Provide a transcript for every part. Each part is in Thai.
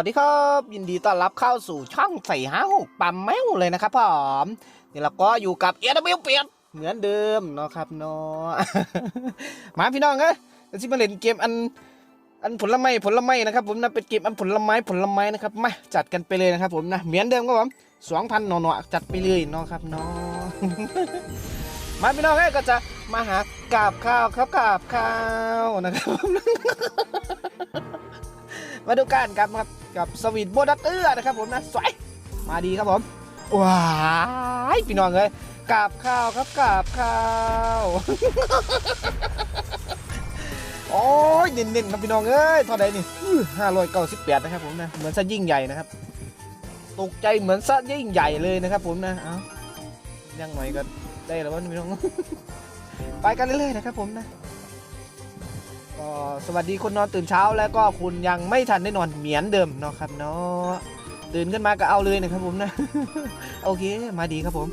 วัสดีครับ ยินดีต้อนรับเข้าสู่ช่องใส่ห้าหกปั๊มแมวเลยนะครับผมนี่เราก็อยู่กับเอ็ดบิวเปียดเหมือนเดิมเนาะครับเนาะมาพี่น้องเอ้ยเดี๋ยวสิมาเล่นเกมอันอันผลไม้ผลไม้นะครับผมนะเป็นเกมอันผลไม้ผลไม้นะครับมาจัดกันไปเลยนะครับผมนะเหมือนเดิมครับผมสองพันหน่อๆจัดไปเลยเนาะครับเนาะมาพี่น้องเอ้ยก็จะมาหากาบข้าวครับกาบข้าวนะครับ มาดูกันครับครับกับสวีทโบดัตเตอร์นะครับผมนะสวยมาดีครับผมว้ายพี่น้องเลยกราบข้าวครับกราบข้าวโอ้ยเน้นๆครับพี่น้องเอ้ยเท่าไหร่นี่ห้าร้อยเก้าสิบแปดนะครับผมนะเหมือนซะยิ่งใหญ่นะครับตกใจเหมือนซะยิ่งใหญ่เลยนะครับผมนะเอ้ายังหน่อยก็ได้แล้ววะพี่น้องไปกันเรื่อยๆนะครับผมนะ ก็สวัสดีคนนอนตื่นเช้าแล้วก็คุณยังไม่ทันได้นอนเหมือนเดิมเนาะครับเนาะตื่นขึ้นมาก็เอาเลยนะครับผมนะโอเคมาดีครับผม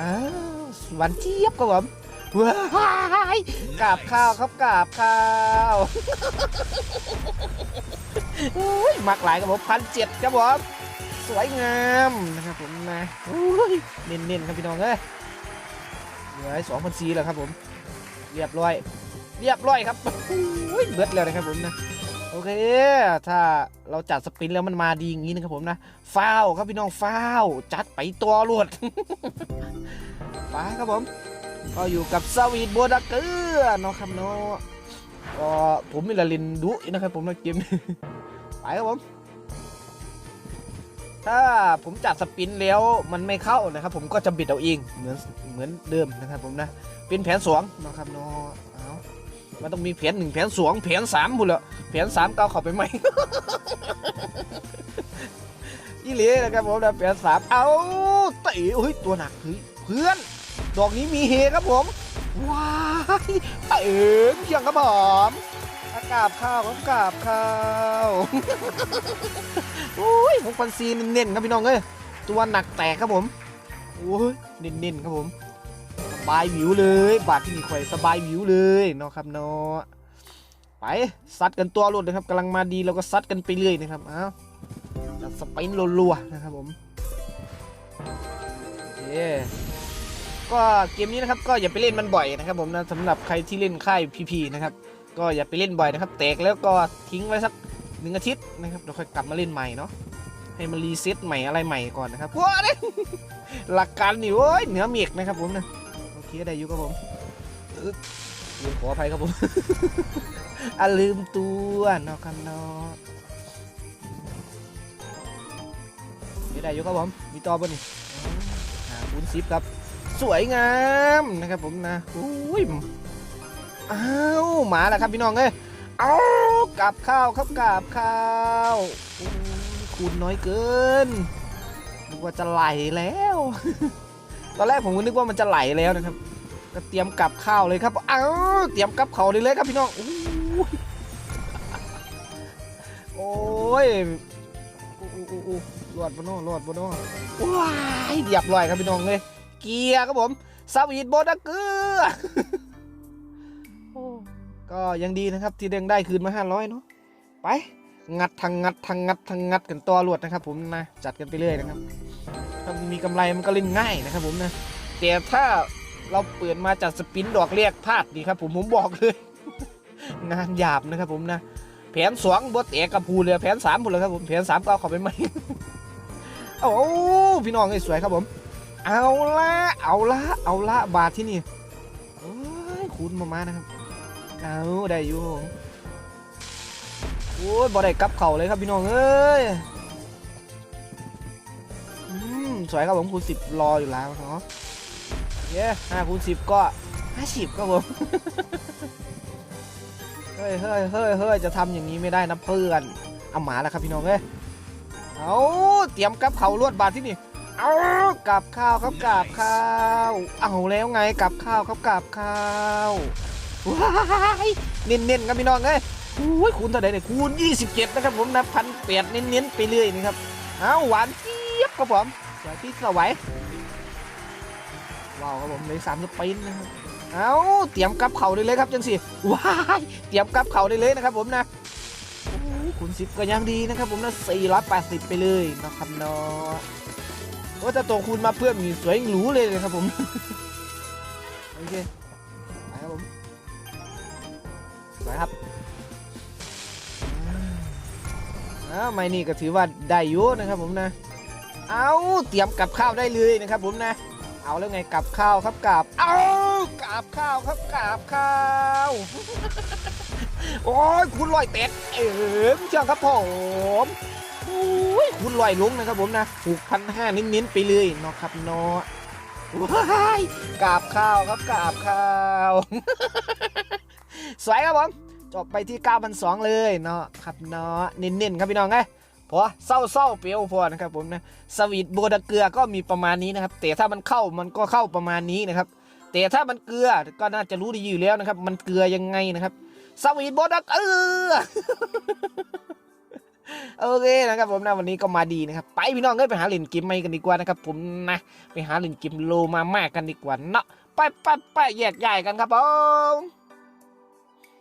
อ้าวหวันเจี๊ยบครับผมว้ายกราบข้าวครับกราบข้าวโอ้ยมักหลายครับผมพันเจ็ดครับผมสวยงามนะครับผมนะโอ้ยเน้นๆครับพี่น้องเอ้ยเหลือสองพันสี่แล้วครับผม เรียบร้อย เรียบร้อยครับอุ้ยเบิดแล้วนะครับผมนะโอเค ถ้าเราจัดสปินแล้วมันมาดีอย่างนี้นะครับผมนะฟ้าวครับพี่น้องฟ้าวจัดไปตัวรวดไปครับผม ก็อยู่กับสวีทโบดักเกอร์เนาะครับเนาะก็ผมมีละลินดุนะครับผมนะเกมไปครับผม ถ้าผมจัดสปินแล้วมันไม่เข้านะครับ ผมก็จะบิดเอาเองเหมือนเหมือนเดิมนะครับผมนะ เป็นแผนสองนะครับเนาะเอา มันต้องมีแผนหนึ่งแผนสองแผนสามพุ่นละแผนสามเก้าเข้าไปไหมอีเหลีนะครับผมนะแผนสามเอาเตะเฮ้ยตัวหนักเฮ้ยเพื่อน ดอกนี้มีเฮครับผมว้ายเตะเพียงครับผมอากาบข้าวครับกาบข้าวโอ้ยผมฟันซีเน้นๆครับพี่น้องเอ้ยตัวหนักแตกครับผมโอ้ยเน้นๆครับผม บายวิวเลย บาทที่มีข่อยสบายวิวเลยเนาะครับเนาะไปซัดกันตัวรถนะครับกำลังมาดีเราก็ซัดกันไปเรื่อยนะครับอ้าวจัดสไปนรัวๆนะครับผมโอเคก็เกมนี้นะครับก็อย่าไปเล่นมันบ่อยนะครับผมนะสำหรับใครที่เล่นค่ายพีพีนะครับก็อย่าไปเล่นบ่อยนะครับ แตกแล้วก็ทิ้งไว้สักหนึ่งอาทิตย์นะครับเดี๋ยวค่อยกลับมาเล่นใหม่เนาะให้มันรีเซ็ตใหม่อะไรใหม่ก่อนนะครับว้าเนี่ยหลักการนี่โว้ยเหนือเมฆนะครับผมนะ โอเคได้อยู่ครับผมอึ๊บขออภัยครับผมอะลืมตัวนาะครับเนาะนี่ได้อยู่ครับผมมีต่อบนนี่อ่าคูณสิบครับ สวยงามนะครับผมนะอุ้ยอ้าวหมาแล้วครับพี่น้องเอ้ยเอากับข้าวครับกับข้าวอุ้ยคูณน้อยเกินนึกว่าจะไหลแล้ว ตอนแรกผมก็นึกว่ามันจะไหลแล้วนะครับ ก็เตรียมกับข้าวเลยครับเอ้าเตรียมกับเขาเลยเลยครับพี่น้องโอ้ยอู้อู้อู้อู้รอดบนโน่รอดบนโน่ว้ายเรียบร้อยครับพี่น้องเลย เกียร์ครับผมสวีทโบดักเกอร์โอ้ก็ยังดีนะครับ ที่เด้งได้คืนมา500เนาะไป งัดทางงัดทางงัดทางงัดกันตัวรวดนะครับ ผมนะจัดกันไปเรื่อยนะครับ ถ้ามีกำไรมันก็เล่นง่ายนะครับผมนะแต่ถ้าเราเปิดมาจากสปินดอกเรียกพลาดดีครับ ผมผมบอกเลย งานหยาบนะครับผมนะแผนสองบดเอกกับพูเลยแผนสามพูเลยครับผมแผนสามก็เอาข้าไปไหมโอ้พี่น้องสวยครับผม เอาละเอาละเอาละบาทที่นี่คูณมามานะครับเอาได้อยู่โอ้ยบ่ได้กลับเข่าเลยครับพี่น้องเอ้ย สวยครับผมคูณสิบรออยู่แล้วเนาะเย้ห้าคูณสิบก็ห้าสิบครับผม เฮ้ยเฮ้ยเฮ้ยเฮ้ยจะทำอย่างนี้ไม่ได้นะเพื่อนเอาหมาแล้วครับพี่น้องเอ้ยเอาเตรียมกับเขาลวดบาทที่นี่เอากับข้าวครับกับข้าว เอาแล้วไงกับข้าวครับกับข้าวว้ายเน้นๆครับพี่น้องเอ้ยโอ้ยคูณเท่าไหร่เนี่ยคูณ 27 นะครับผมนะพันเปียดเน้นๆไปเรื่อยนี่ครับ เอาหวานเจี๊ยบครับผม สวยพี่สวยว้าวครับผมเลยสามสปรินต์นะครับเอาเตรียมกับเข่าได้เลยครับจังสิว้ายเตรียมกับเข่าได้เลยนะครับผมนะคูณสิ10ก็ยังดีนะครับผมนะ480 ไปเลยนะครับเนาะว่าจะตัวคูณมาเพื่อมีสวยหรูเลยนะครับผมโอเคไปครับผมไปครับอ้าวไม่นี่ก็ถือว่าได้อยุนะครับผมนะ เอาเตรียมกับข้าวได้เลยนะครับผมนะ เอาแล้วไงกับข้าวครับกับ เอากับข้าวครับกับข้าว โอ้ยคุณลอยเป็ดเอ๋พี่เชียงครับผมโอ้ยคุณลอยลุงนะครับผมนะหกพันห้าเน้นๆไปเลยเนาะครับเนาะว้ายกราบข้าวครับกราบข้าว สวยครับผม จบไปที่ 9 2 0 0 เลยเนาะครับเนาะเน้นๆครับพี่น้องไง พอเศร้าๆเปรี้ยวพอนะครับผมนะสวีทโบดาเกลือก็มีประมาณนี้นะครับ แต่ถ้ามันเข้ามันก็เข้าประมาณนี้นะครับ แต่ถ้ามันเกลือก็น่าจะรู้ดีอยู่แล้วนะครับ มันเกลือยังไงนะครับสวีทโบดักเออโอเคนะครับผมนะวันนี้ก็มาดีนะครับ ไปพี่น้องเอ้ยไปหาเล่นเกมใหม่กันดีกว่านะครับ ผมนะไปหาเล่นเกมโลมามากกันดีกว่าเนาะไปไปไปแยกย้ายกันครับผม